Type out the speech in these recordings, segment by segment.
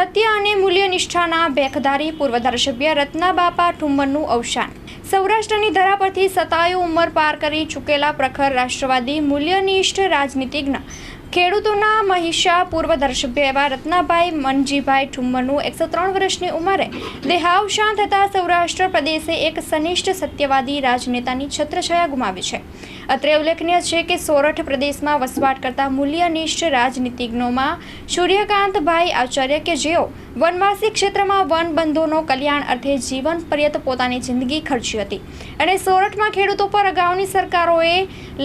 સત્ય અને મૂલ્યનિષ્ઠાના બેખધારી પૂર્વ ધારાસભ્ય રત્નાબાપા ઠુમ્મરનું અવસાન. સૌરાષ્ટ્રની ધરા પરથી સતાયું ઉંમર પાર કરી ચૂકેલા પ્રખર રાષ્ટ્રવાદી, મૂલ્યનિષ્ઠ રાજનીતિજ્ઞ ખેડૂતોના મહિષા પૂર્વ ધારાસભ્ય એવા રત્નાભાઈ મનજીભાઈ ઠુમ્મરનું એકસો ત્રણ વર્ષની ઉંમરે દેહાવસાન થતાં સૌરાષ્ટ્ર પ્રદેશે એક સનિષ્ઠ સત્યવાદી રાજનેતાની છત્રછાયા ગુમાવી છે. અત્રે ઉલ્લેખનીય છે કે સોરઠ પ્રદેશમાં વસવાટ કરતા મૂલ્યનિષ્ઠ રાજનીતિજ્ઞોમાં સૂર્યકાંતભાઈ આચાર્ય કે જેઓ વનવાસી ક્ષેત્રમાં વનબંધુનો કલ્યાણ અર્થે જીવન પર્યત પોતાની જિંદગી ખર્ચી હતી. અને સોરઠમાં ખેડૂતો પર અગાઉની સરકારોએ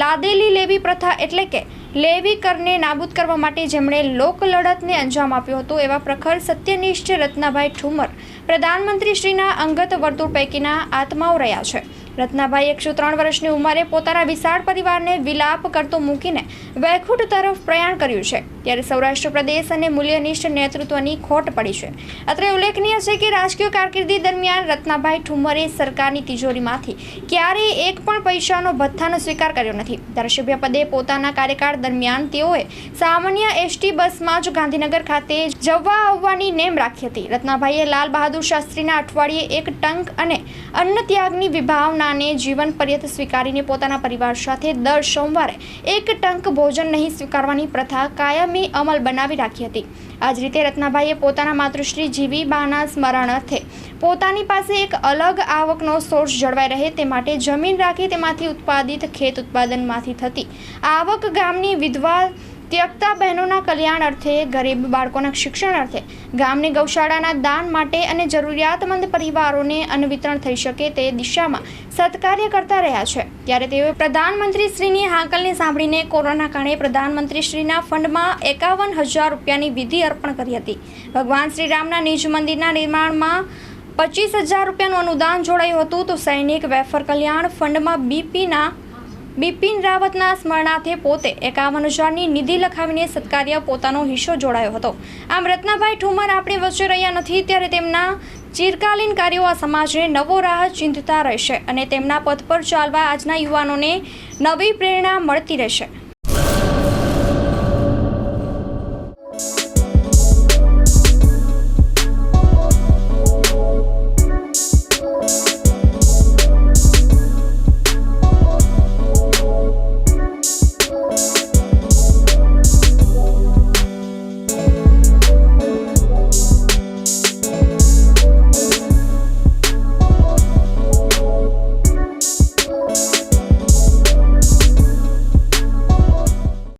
લાદેલી લેવી પ્રથા એટલે કે લેવી કરને નાબૂદ કરવા માટે જેમણે લોક લડતને અંજામ આપ્યો હતો, એવા પ્રખર સત્યનિષ્ઠ રત્નાભાઈ ઠુમર, પ્રધાનમંત્રીશ્રીના અંગત વર્તુળ પૈકીના આત્માઓ રહ્યા છે. રત્નાભાઈ એકસો ત્રણ વર્ષની ઉંમરે પોતાના વિશાળ પરિવારને વિલાપ કરતો મૂકીને વૈકુંઠ તરફ પ્રયાણ કર્યું છે. ત્યારે સૌરાષ્ટ્ર પ્રદેશ અને મૂલ્યનિષ્ઠ નેતૃત્વની ખોટ પડી છે. અત્રે ઉલ્લેખનીય છે કે રાજકીય કારકિર્દી દરમિયાન રત્નાભાઈ ઠુમરે સરકારની તિજોરીમાંથી ક્યારેય એક પણ પૈસાનો ભથ્થાનો સ્વીકાર કર્યો નથી. ધારાસભ્ય પદે પોતાના કાર્યકાળ દરમિયાન તેઓએ સામાન્ય એસટી બસમાં જ ગાંધીનગર ખાતે જવા આવવાની નેમ રાખી હતી. રત્નાભાઈએ લાલ બહાદુર શાસ્ત્રીના અઠવાડિયે એક ટંક અને અન્ન ત્યાગની વિભાવનાને જીવન પર્યત સ્વીકારીને પોતાના પરિવાર સાથે દર સોમવારે એક ટંક ભોજન નહીં સ્વીકારવાની પ્રથા કાયમી અમલ બનાવી રાખી હતી. આ જ રીતે રત્નાભાઈએ પોતાના માતૃશ્રી જીવીબાના સ્મરણ પોતાની પાસે એક અલગ આવકનો સોર્સ જળવાઈ રહે તે માટે જમીન રાખી તેમાંથી ઉત્પાદિત ખેત ઉત્પાદનમાંથી થતી આવક ગામની વિધવા ત્યક્તા બહેનોના કલ્યાણ અર્થે, ગરીબ બાળકોના શિક્ષણ અર્થે, ગામની ગૌશાળાના દાન માટે અને જરૂરિયાતમંદ પરિવારોને અન્ન થઈ શકે તે દિશામાં સત્કાર્ય કરતા રહ્યા છે. ત્યારે તેઓએ પ્રધાનમંત્રીશ્રીની હાંકલને સાંભળીને કોરોના કારણે પ્રધાનમંત્રીશ્રીના ફંડમાં એકાવન હજાર રૂપિયાની વિધિ અર્પણ કરી હતી. ભગવાન શ્રીરામના નિજ મંદિરના નિર્માણમાં પચીસ હજાર રૂપિયાનું અનુદાન જોડાયું હતું તો સૈનિક વેફર કલ્યાણ ફંડમાં બીપીના બિપિન રાવતના સ્મરણાર્થે પોતે એકાવન હજારની નિધિ લખાવીને સત્કાર્ય પોતાનો હિસ્સો જોડાયો હતો. આમ રત્નાભાઈ ઠુમર આપણી વચ્ચે રહ્યા નથી ત્યારે તેમના ચિરકાલીન કાર્યો આ સમાજને નવો રાહ ચિંતતા રહેશે અને તેમના પથ પર ચાલવા આજના યુવાનોને નવી પ્રેરણા મળતી રહેશે.